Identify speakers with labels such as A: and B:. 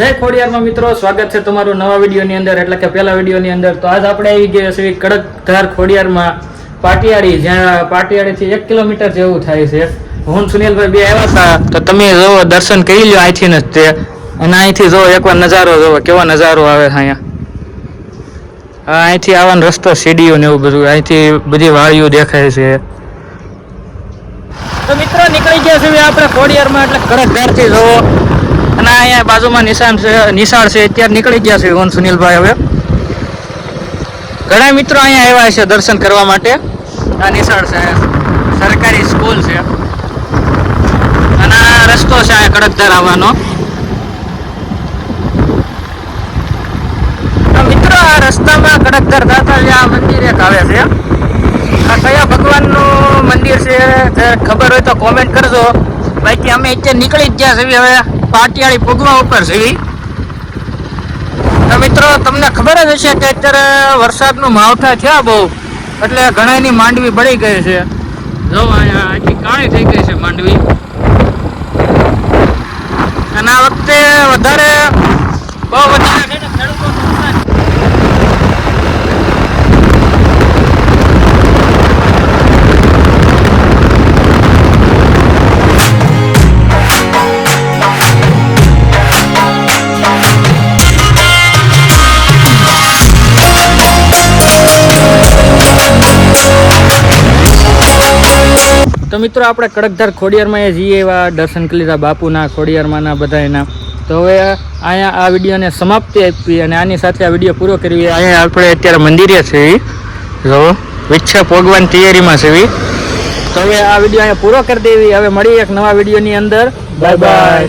A: જય ખોડિયારમાં મિત્રો, સ્વાગત છે તમારું નવા વિડીયોની અંદર. એટલે કે પહેલા વિડીયોની અંદર તો આજ આપણે આવી ગયા છીએ કડકધાર ખોડિયારમાં પાટિયાળી, જ્યાં પાટિયાળીથી એક કિલોમીટર જેવું થાય છે. હું સુનિલભાઈ બે આવ્યા હતા, તો તમે જોવો દર્શન કરી લો અહીંથી જ તે. અને અહીંથી જોવો એકવાર નજારો જોવો કેવો નજારો આવે છે અહીંયા. અહીંથી આવવાનો રસ્તો, સીડીઓ ને એવું બધું. અહીંથી બધી વાળીઓ દેખાય છે. તો મિત્રો, નીકળી ગયા છે આપણે ખોડિયારમાં. એટલે કડકધારથી જોવો અને અહીંયા બાજુમાં નિશાન છે, નિશાળ છે, અત્યારે નીકળી ગયા છે હું સુનિલભાઈ હવે. ઘણા મિત્રો અહીંયા આવ્યા છે દર્શન કરવા માટે. આ નિશાળ છે, સરકારી સ્કૂલ છે. અને આ રસ્તો છે આ કડકધાર આવવાનો મિત્રો, આ રસ્તામાં કડકધાર દાતાલિયા મંદિર એક આવે છે. આ કયા ભગવાનનું મંદિર છે ખબર હોય તો કોમેન્ટ કરજો. બાકી અમે અત્યારે નીકળી જ ગયા છીએ. હવે પાટિયાળી પૂગવા ઉપર છીએ. તો મિત્રો, તમને ખબર જ હશે કે અત્યારે વરસાદનું માવઠા થયા બહુ. એટલે ઘણાની માંડવી બળી ગઈ છે. જો, અહીંયા આખી કાળી થઈ ગઈ છે માંડવી. અને આ વખતે વધારે બહુ વધારે છે ખેડૂતો તો મિત્રો આપણે કડકધાર ખોડિયારમાં એ જઈએ એવા દર્શન કરી લીધા બાપુના ખોડિયારમાંના બધા એના તો હવે અહીંયા આ વિડીયોને સમાપ્તિ આપી અને આની સાથે આ વીડિયો પૂરો કરવી અહીંયા આપણે અત્યારે મંદિરે છે જો, વિચ્છા ભગવાન તૈયારીમાં છે તો હવે આ વીડિયો અહીંયા પૂરો કરી દેવી. હવે મળીએ એક નવા વિડીયોની અંદર. Bye bye